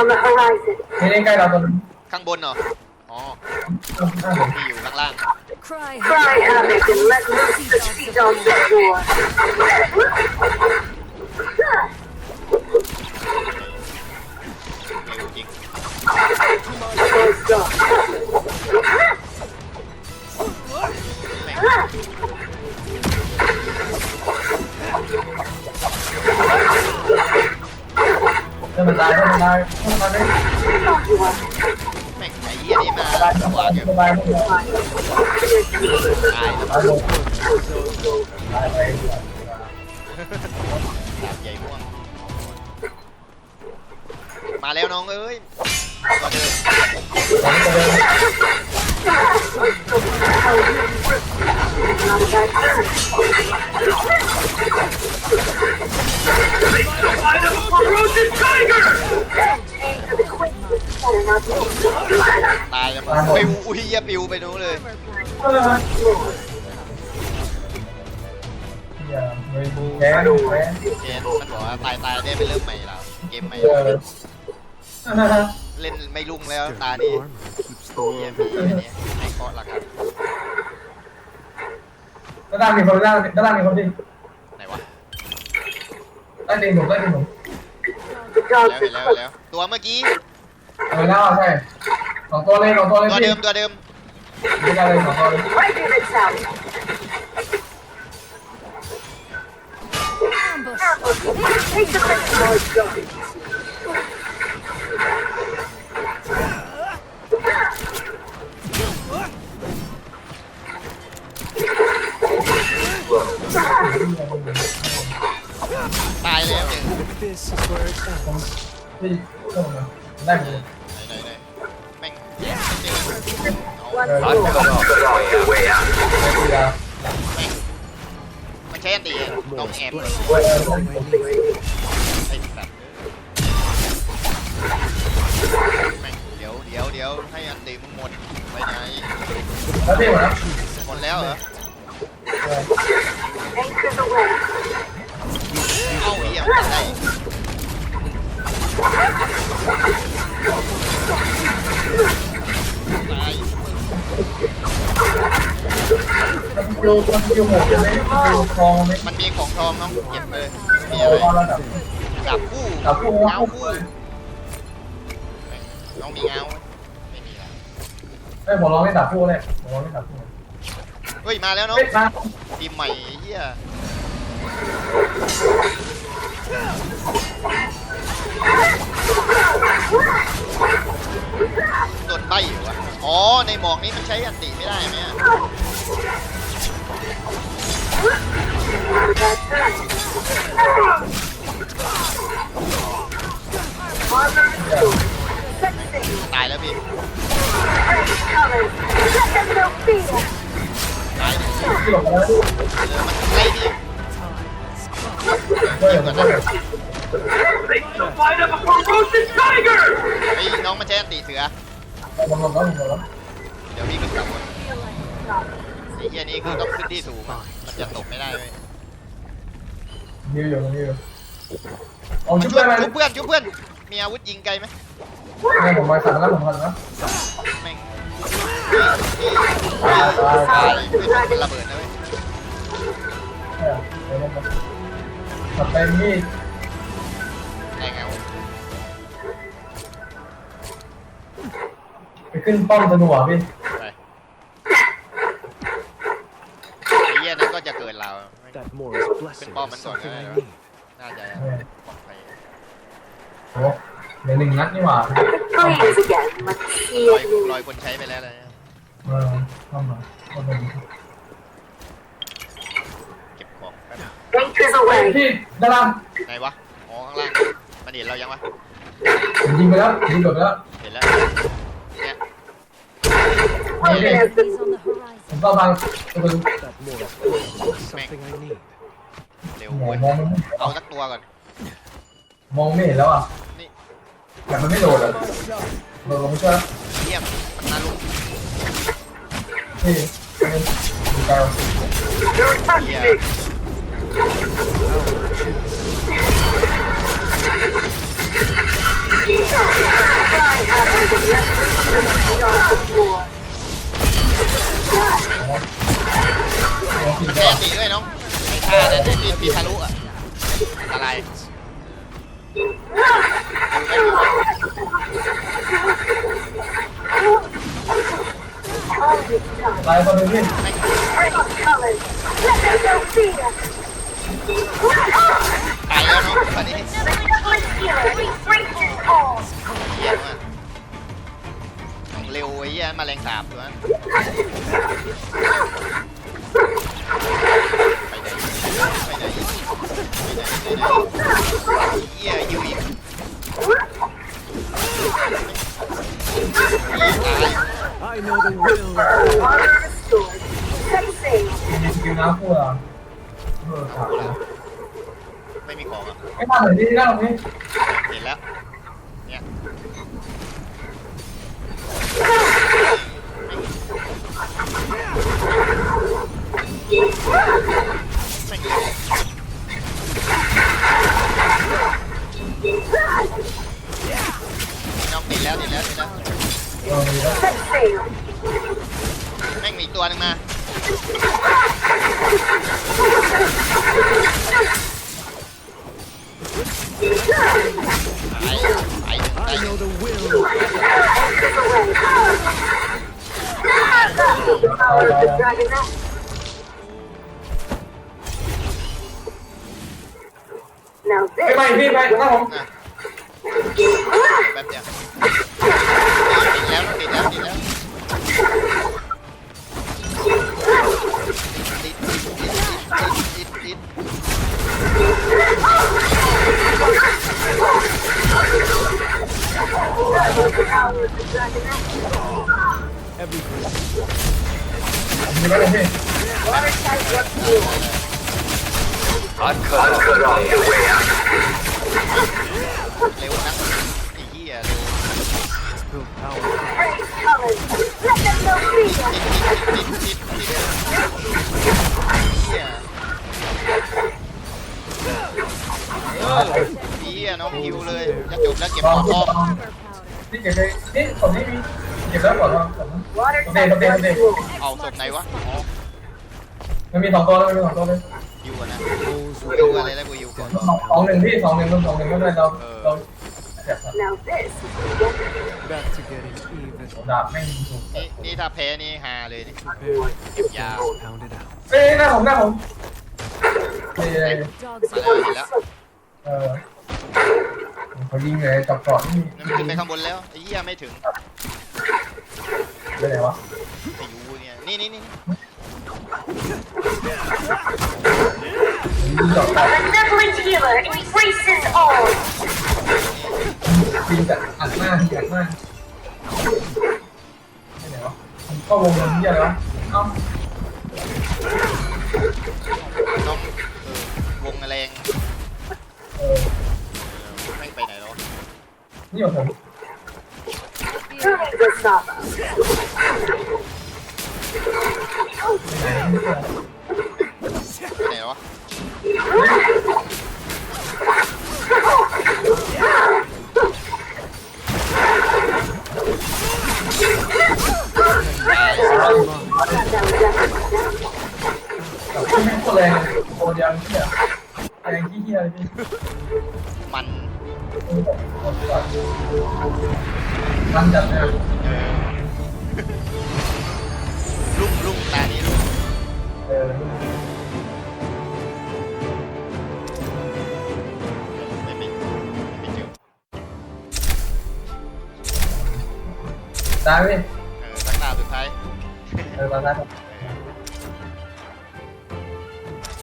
on the horizon. นี่นี่ใกล้เราตรงนี้ ข้างบนเหรอ อ๋อ ข้างบน มีอยู่ข้างล่าง Cry Cry havoc and let loose the speed on the war. เร็วจริง Let's go. มันตายมันตายมันตายแม่งไอ้เหี้ยนี่มาตายขวาตายเดี๋ยวตายตายตายแล้วตายลงตายไปดาบใหญ่ม่วงมาแล้วน้องเอ้ยก็เดิน ตอนนี้จะเดินตายแล้วปิวอุ้ยเหี้ยปิวไปนู้นเลยเอออย่าไปดูแกนแกนเกมมันบอกว่าตายตายได้ไปเริ่มใหม่แล้ว เกมใหม่เออเล่นไม่รุ่งแล้วตานี้เกมพีอันนี้ให้เคาะราคาด้านล่างมีคนด้านด้านล่างมีคนดิไหนวะ ใต้ตีนผมใต้ตีนผม The แล้ว dogs เห็น are แล้วเห็น close. แล้วตัวเมื่อกี้เอาแล้วใช่สองตัวเลยสองตัวเลยตัวพี่เดิมตัวเดิมไม่ได้เลยสองตัวเลย Breaking the town. ambush. Take the rest of our ตายแล้วหนึ่ง This is where it ends. พี่เข้ามาได้เลยไหนไหนไหนแม่ง One เออ more. ไม่คุยอะไม่ใช่อันตีต้องแอบ Blessing เว้ย is all I need. ไอ้สัตว์แม่งเดี๋ยวเดี๋ยวเดี๋ยวให้อันตีมึงหมดไปไหนแล้วพี่หมดแล้วหมดแล้วเหรอ มันได้ตายดูมันดูหมดเลยดูคลองไหมมันมีของทองน้องเก็บเลยมีเอะไรระดับดับคู่ดับคู่เงาคู่น้องมีเงาไหมไม่มีแล้วเฮ้ยผมลองไม่ดับคู่เลยผมลองไม่ดับคู่เฮ้ยมาแล้วน้องเฮ้ยมาทีมใหม่เฮีย โดนใบอยู่วะอ๋อ ในหมอกนี้มันใช้อันติไม่ได้ไหมอะตายแล้วพี่ ตายเลยที่หลบแล้วเออมันไล่พี่ เฮ้ยมันก็แบบไอ้น้องมันใช้อันติเสือผมหลบแล้วผมหลบแล้วเดี๋ยวพี่ขึ้นกลับวนไอ้เฮียนี้คือต้องขึ้นที่สูงอะมันจะตกไม่ได้เลยยืนอยู่ยืนอยู่เอามาชุบช่วยได้ไหมชุบเพื่อนชุบเพื่อนมีอาวุธยิงไกลไหมเนี่ยผมมาสั่งแล้วผมสั่งแล้วแม่งตายตายตาตายยไม่ถึงเป็นระเบิดนะเว้ย เนี่ยเดี๋ยวมันตัดไปมีดได้ไงวะไปขึ้นป้อมธนูอะพี่ไปไอ้เหี้ยนั้นก็จะเกิดเรา That Mora's blessing Pinball is bắn something rồi I đấy. need. น่าจะปลอดภัยโอ้เดี๋ยวหนึ่งนัดนี่หว่า Please again. Let's see ลอย it. ลอยคนใช้ไปแล้วเลยเออเข้ามาเข้ามา เก็บของ แป๊บ Anchors เฮ้ย away. พี่ด้านล่างไหนวะ อ๋อ ข้างล่าง มันเห็นเรายังวะ ผมยิงไปแล้วยิงจบไปแล้วเห็นแล้ว เนี่ย One Yeah. has been Enemies on the horizon. ผมเข้าบางตัวนึง That Mora's blessing is something I need. เร็วมอเว้งยมองเอาสักตัวก่อน มองไม่เห็นแล้วอะนี่ แต่มันไม่โดดอะโดดลงไม่ช่วยเยี่ยมมันมาลุกพี่ดูไกล You're touching เยี่ย me. กินแกก่อนตีด้วยน้องไอ้ท่านั้นที่ปีทะลุอะอะไรดูไปตายคนหนึงพี่ ตายแล้วเนาะตอนนี้เหี้ยมากต้องเร็วไอ้เหี้ยแมาแรงสาบตัวนั้นไปไหนไปไหนไปไหนไปไหนเหี้ยยูอีกตาย I know the will. มีสกิลน้ำพูดอะ เออขาดนะไม่มีของอะไม่มาเลยที่นั่งตรงนี้เห็นแล้ว เอาไปแล้ว Now ไป this ไปพี่ไปครับผมนะแป๊บเดียวติดแล้วติดแล้วติดแล้วติดติดติดติดติดติด มีแล้วพี่เร็วนักไอ้เหี้ยเร็วติดติดติดเหี้ยเออเหี้ยน้องฮิวเลยจะจบแล้วเก็บของอ้อลองนี่เก็บเลยนี่ผมนี่มี เก็บแล้วก่อนว่าผมโอเคโอเคโอเคเอาศพไหนวะอ๋อมันมีสองตัวแล้วมันมีสองตัวเลยฮิวก่อนนะ Those ฮิว who อะไรแล้วกูฮิวก่อนสองสองหนึ่งพี่สองหนึ่งมันสองหนึ่งไม่เป็นไรเราเราเจ็บ Now this is back to getting even. ดาบไม่มีถูกนี่นี่ถ้าแพ้นี่ฮาเลยนี่ Prepare. เก็บยาว Pound it out. เอ้ยหน้าผมหน้าผมนี่ Dogs มาแล้วเห็นแล้วเออเขายิงเลยจับก่อนนี่นั่นมันขึ้นไปข้างบนแล้วไอ้เหี้ยไม่ถึง ไปไหนวะไอ้ยูเนี่ยนี่นี่นี่ยิงจับก่อน benevolent healer embraces all. ยิงจากอัดหน้าอัดหน้าไปไหนวะเข้าวงเงินที่อะไรวะเอ้าน้องเออวงแรงเออ ไม่ไปไหนแล้ววะนี่ของผม Proving this up. ไตายพี่เออสักตาสุดท้าย เออตายตาย